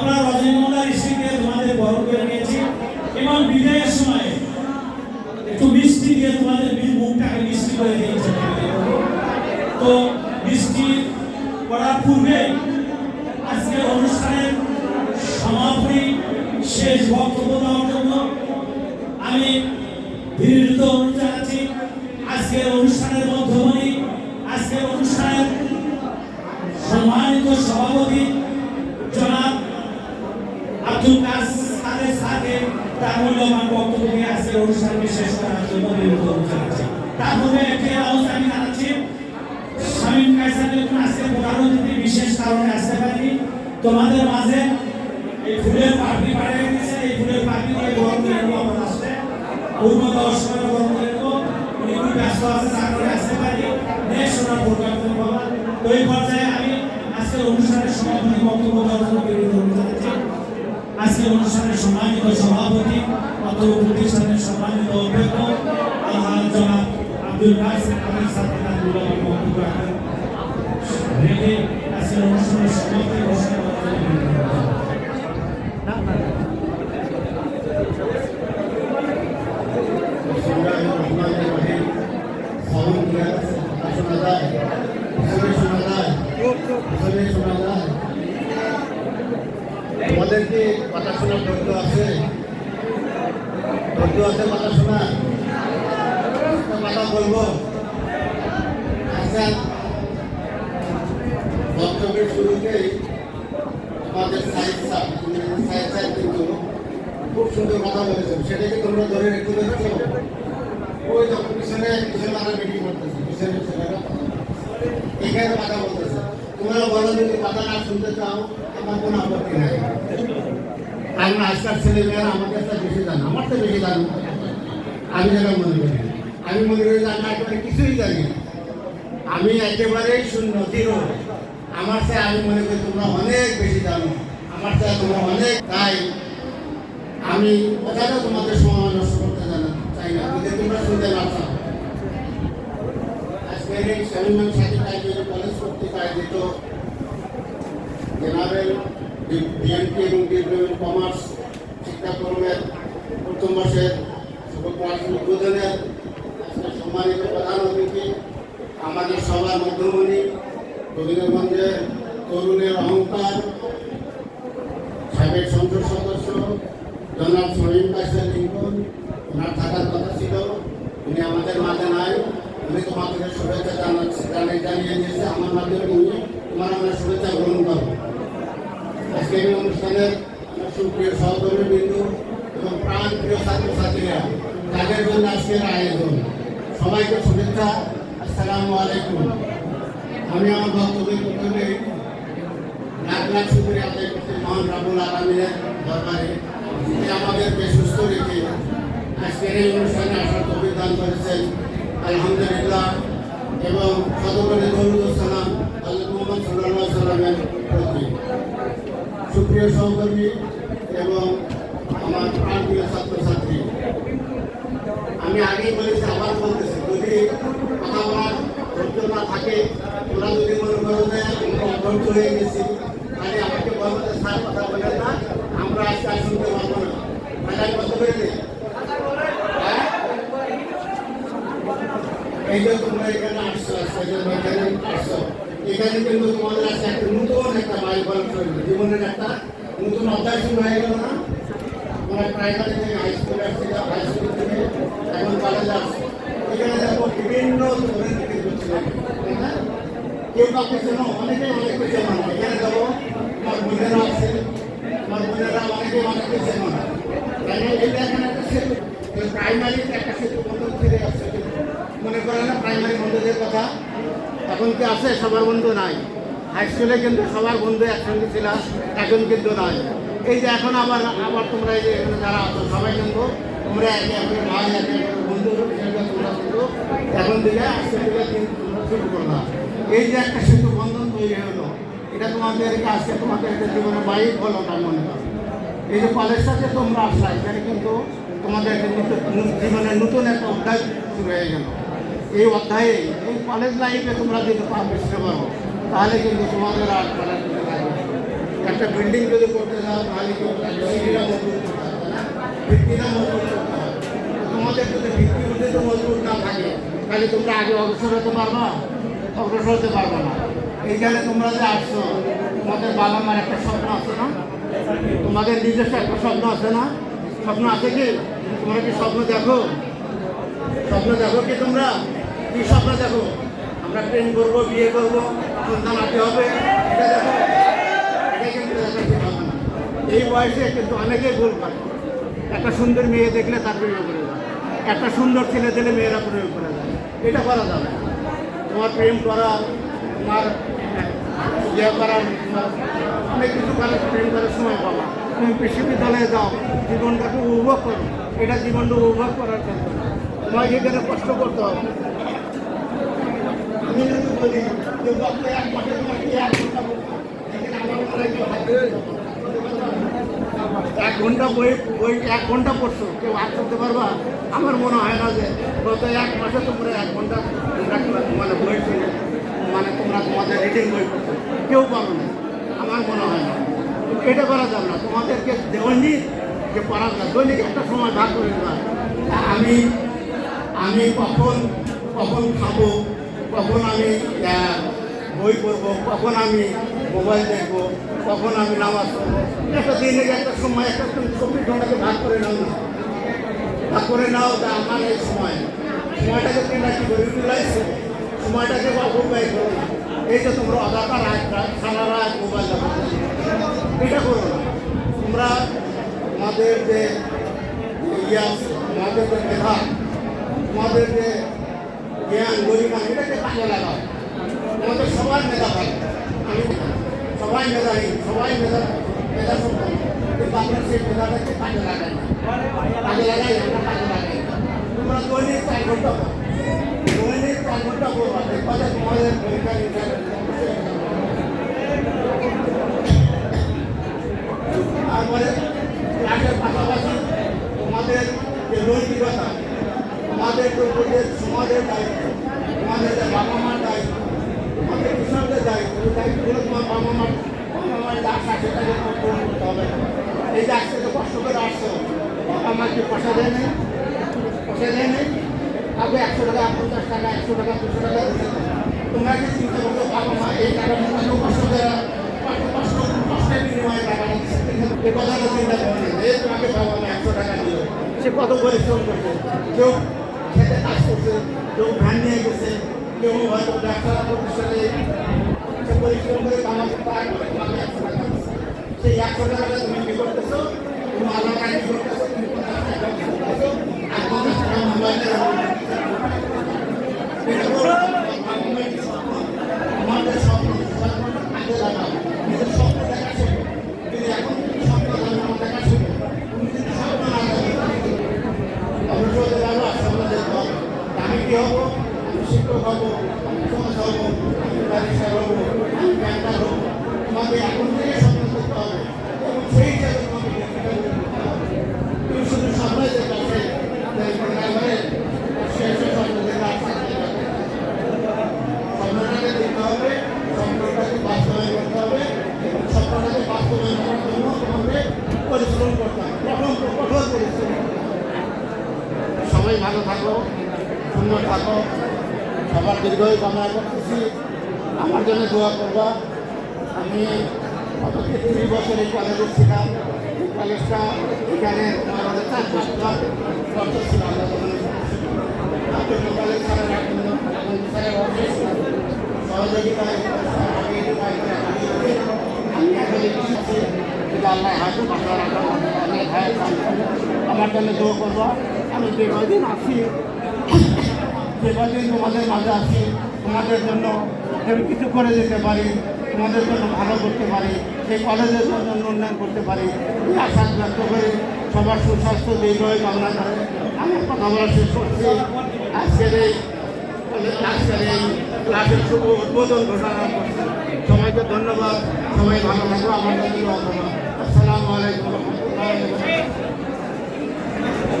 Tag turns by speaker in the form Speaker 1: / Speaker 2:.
Speaker 1: আমরা রজনীগন্ধা ঋষিকে তোমাদের বরণ করে নিয়েছি। এবং বিদায়ের সময় একটু মিষ্টি দিয়ে তোমাদের মুখটাকে মিষ্টি করে দিয়েছে। তো মিষ্টি করার পূর্বে আজকের অনুষ্ঠানের সমাপনী শেষ বক্তব্য দেওয়ার জন্য আমি বিনীত অনুরোধ জানাচ্ছি আজকের অনুষ্ঠানের মধ্যমণি আজকের অনুষ্ঠানের সম্মানিত সভাপতি জনাব আব্দুল কাদের সাথে তার মূল্যবান বক্তব্য নিয়ে আজকের অনুষ্ঠানকে পূর্বে প্রধান অতিথি বিশেষ কারণে আসতে পারেনি তোমাদের মাঝে এই ফুলের পাপড়ি পাঠিয়ে দিয়েছে এই ফুলের পাপড়ি দিয়ে গরম করে নেব আমার আসলে দশ সময় গরম করে নেব উনি খুব ব্যস্ত আছে তার করে আসতে পারি নেক্সট ওনার প্রোগ্রাম করব তো এই পর্যায়ে আমি আজকের অনুষ্ঠানের সমাপনী বক্তব্য দেওয়ার জন্য আজকের অনুষ্ঠানের সম্মানিত সভাপতি, অথবা প্রতিষ্ঠানের সম্মানিত অধ্যক্ষ জনাব আব্দুল আমির সাথে রেখে আজকের অনুষ্ঠানের সমাপ্তি ঘোষণা করার জন্য বিনীত অনুরোধ জানাচ্ছি।
Speaker 2: বিসমিল্লাহির রহমানির রহিম সাউন্ড ক্লিয়ার শোনা যায় আসলে শোনা যায় আসলে শোনা যায় তোমাদের কি কথা শোনার ধৈর্য আছে। ধৈর্য আছে কথা শোনা একটা কথা বলব। আচ্ছা বক্তব্যের শুরুতেই আমাদের কিন্তু খুব সুন্দর কথা বলেছেন। সেটাকে তোমরা ধরে রেখে দেখছ ওই যখন পিছনে পিছনে আমরা মিটিং করতেছি, পিছনে বলতেছে। এখানে কথা বলতেছে। তোমরা বলো যদি কথা না শুনতে চাও, আমার কোনো আপত্তি নাই। কারণ আজকাল ছেলে মেয়েরা আমার কাছে বেশি জানে, আমার তো বেশি জানো আমি যেটা মনে করি আমি মনে করি আমি একেবারে কিছুই জানি আমি একেবারেই শূন্য, জিরো। আমার চেয়ে আমি মনে করি তোমরা অনেক বেশি জানো। আমার চেয়ে তোমরা অনেক, তাই আমি কথাটা তোমাদের সময় নষ্ট করতে জানা চাই না? যদি তোমরা শুনতে না চাও। আজকে এই সেমিনার সাথে কলেজ কর্তৃক আয়োজিত জেনারেল বিএনপি এবং ডিপ্লোমেন্ট কমার্স শিক্ষাক্রমের প্রথম শুভ উদ্বোধনের সম্মানিত প্রধান অতিথি, আমাদের সবার মধ্যমণি রবীন্দ্রগঞ্জের তরুণের অহংকার, সাবেক সংসদ সদস্য, জনাব শহীদ কাসের লিঙ্কন, ওনার থাকার কথা ছিল, উনি আমাদের মাঝে নাই। উনি তোমাদের শুভেচ্ছা জানাচ্ছে জানিয়ে দিয়েছে, আমার মাধ্যমে উনি তোমার আমরা শুভেচ্ছা গ্রহণ করো এই অনুষ্ঠানের আমার সুপ্রিয় সহকর্মী এবং প্রাণ প্রিয় ছাত্রছাত্রীরা, তাদের জন্য আজকের আয়োজন। সবাইকে শুভেচ্ছা, আসসালামু আলাইকুম। আমি আমার বক্তব্যের প্রথমে লাখ লাখ শুক্রিয়া আদায় করছি মহান রাবুল আলমিনের দরবারে, যিনি আমাদেরকে সুস্থ রেখে আজকের এই অনুষ্ঠানে আসার তৌফিক দান করেছেন। আলহামদুলিল্লাহ। এবং সদরে দরুদ সালাম আল্লাহ মোহাম্মদ সাল্লাহ সাল্লামের প্রতি। সুপ্রিয় সহকর্মী এবং আমার প্রাণপ্রিয় ছাত্রছাত্রী, আমি আগেই বলেছি, আবার বলতেছি, যদি আমার ধৈর্য না থাকে তোরা যদি মনে করো যে আমরা হয়ে গেছি, তাহলে আমাকে বলব যে, স্যার, কথা বলেন না, আমরা আজকে আর শুনতে পারব কথা বলে হ্যাঁ? এই যে তোমরা এখানে আসছো, আজকে এখানে কিন্তু তোমাদের আজকে একটা নতুন একটা মাইল ফলক চলবে জীবনের একটা নতুন অধ্যায় শুরু হয়ে গেল না তোমরা প্রাইমারি থেকে হাই স্কুলে আসছে হাই স্কুল থেকে এখন কলেজে আসছে এখানে দেখো বিভিন্ন ধরনের টিকিট করছে না? কেউ কাউকে চেনো অনেকে অনেকে চেনো না এখানে যাব আমার বোনেরা আছে আমার বোনেরা অনেকে অনেকে চেনো না তাই এটা এখানে একটা সেতু প্রাইমারিতে একটা সেতু বন্ধ ছেড়ে আসছে মনে করেন না প্রাইমারি বন্ধুদের কথা এখন কি আছে সবার বন্ধু নাই হাই স্কুলে কিন্তু সবার বন্ধু একসঙ্গে ছিল এখন কিন্তু নাই। এই যে এখন আবার আবার তোমরা এই যে যারা আছো, সবাই কিন্তু তোমরা একে অপরের ভাই, একে বন্ধু তোমরা কিন্তু এখন থেকে আজকে থেকে তোমরা শুরু করলাম এই যে একটা সেতু বন্ধন তৈরি হলো, এটা তোমাদেরকে আজকে তোমাদের একটা জীবনে বাইক হলো না মনে। করো এই যে কলেজটা যে তোমরা আসলা, এখানে কিন্তু তোমাদের একটা নতুন- একটা অধ্যায় শুরু হয়ে গেল। এই অধ্যায়ে, এই কলেজ লাইফে তোমরা যদি পারবে পিছতে পারো তাহলে কিন্তু তোমাদের আর একটা বিল্ডিং যদি করতে যাও তাহলে কি সিঁড়িটা মজবুত করতে হবে না? ভিত্তিটা মজবুত করতে তোমাদের যদি ভিত্তি তো মজবুত না থাকে, তাহলে তোমরা আগে অগ্রসর হতে পারবা, অগ্রসর হতে পারবে না। এইখানে তোমরা যে আসছো, তোমাদের বাবা মার একটা স্বপ্ন আছে না? তোমাদের নিজস্ব একটা স্বপ্ন আছে না? স্বপ্ন আছে কি? তোমরা কি স্বপ্ন দেখো? স্বপ্ন দেখো কি তোমরা? কি স্বপ্ন দেখো? আমরা প্রেম করব, বিয়ে করব হবে না। এই বয়সে কিন্তু অনেকেই ভুল করে। একটা সুন্দর মেয়ে দেখলে তার প্রেমে করে যায়। একটা সুন্দর ছেলে দিলে মেয়েরা প্রেমে করে যায়। এটা করা যাবে তোমার প্রেম করা তোমার ইয়ে করার, তোমার অনেক কিছু করার প্রেম করার সময় পাবা। তুমি বিশ্ববিদ্যালয়ে যাও, জীবনটাকে উপভোগ করো। এটা জীবনটা উপভোগ করার জন্য। তোমাকে এখানে কষ্ট করতে হবে। আমি যদি বলি এক ঘণ্টা বই বই এক ঘণ্টা পড়ছো, কেউ হাত করতে পারবা? আমার মনে হয় না যে গত এক মাসে তোমরা এক ঘণ্টা মানে বই মানে তোমরা তোমাদের রিডিং বই কেউ পারো না। আমার মনে হয় না। এটা করা যাবে না। তোমাদেরকে দৈনিক যে পড়া দৈনিক একটা সময় ভাগ করে দেওয়া আমি আমি কখন কখন খাব? কখন আমি বই পড়ব, কখন আমি মোবাইল দেখব, কখন আমি নামাজ পড়ব। একটা দিনে একটা সময়, একটা চব্বিশ ঘন্টাকে ভাগ করে নাও না। ভাগ করে নাও যে আমার এই সময়। সময়টাকে তোমরা কি করে ইউটিলাইজ সময়টাকে অপব্যয় করো না। এই যে তোমরা অদাকা রাত সারা রাত মোবাইল দেখো এটা করো না। তোমরা আমাদের যে ইয়ে আছে তোমাদের যে মেধা, তোমাদের যে জ্ঞান, গরিমা, এটাকে কাজে লাগাও। তোমাদের সবার মেধা থাকে সবাই মেধাহীন সবাই মেধা মেধা সম্পন্ন। কিন্তু আমরা সেই মেধাটাকে। তোমরা দৈনিক চার ঘণ্টা দৈনিক চার ঘণ্টা পড়বা দেখবা যে তোমাদের পরীক্ষা তারপরে পাশাপাশি তোমাদের যে নৈতিকতা, তোমাদের যে সমাজের দায়িত্ব, তোমাদের বাবা মার দায়িত্ব এই যে আজকে তো কষ্ট করে আসছো বাবা পয়সা দেয় নেই পয়সা দেয় নেই একশো টাকা পঞ্চাশ টাকা একশো টাকা দুশো টাকা তোমরা কি চিন্তা করছ বাবা মা এই কষ্ট কষ্ট কষ্টের বিনিময়ে দিচ্ছে এই চিন্তা করবে এই তোমাকে বাবা মা একশো টাকা সে কত পরিশ্রম করছে। কেউ খেতে কাজ করছে, কেউ ভ্যান নিয়ে গেছে কেউ হয়তো ব্যবসা প্রতিষ্ঠানে সে পরিশ্রম করে কামাতে পায় সেই একশো টাকাটা তুমি কি করতেছো? তুমি আলাদা কাজ করতেছো? তুমি পঞ্চাশ টাকা করতেছো? আর পঞ্চাশ টাকা মোবাইলে এটা করো আমাদের স্বপ্ন স্বপ্নটা কাজে লাগাও নিজের স্বপ্ন দেখা শেখো যদি এখন তুমি স্বপ্ন লাগানো দেখা শেখো তুমি যদি স্বপ্ন না দেখো অবশ্যই হতে পারব আর স্বপ্ন দেখতে হবে আমি কি হব আমি শিক্ষক হব আমি সমাজ হব আমি ব্যারিস্টার হব আমি ব্যাংকার হব তোমাকে এখন থেকে স্বপ্ন দেখতে হবে এবং সেই হিসাবে তোমাকে ব্যক্তিগত করতে হবে তুমি শুধু স্বপ্নই দেখতে হবে শেষ স্বপ্ন দেখে আর থাকতে পারবে না। স্বপ্নটাকে দেখতে হবে স্বপ্নটাকে বাস্তবায়ন করতে হবে এবং স্বপ্নটাকে বাস্তবায়ন করার জন্য তোমাকে পরিশ্রম করতে হবে কঠোর কঠোর পরিশ্রম। সবাই ভালো থাকো, সুন্দর থাকো, সবার দীর্ঘই কামনা করতেছি। আমার জন্য দোয়া করবা। আমি গত তেত্রিশ বছর এই কলেজে ছিলাম। এই কলেজটা এখানে আমাদের চার বছর ছিল। আমরা জন্য দোয়া করব আমি যে কদিন আছি যে কদিন তোমাদের মাঝে আছি। তোমাদের জন্য আমি কিছু করে যেতে পারি তোমাদের জন্য ভালো করতে পারি সেই কলেজের জন্য উন্নয়ন করতে পারি আশা ব্যক্ত করে সবার সুস্বাস্থ্য দীর্ঘই কামনা করে আমি কথা বলা শেষ করছি আজকের এই আজকের এই ক্লাসের শুভ উদ্বোধন ঘোষণা করছি। সবাইকে ধন্যবাদ। সবাই ভালো থাকব আমার আসসালামু আলাইকুম। রহমতুল্লাহ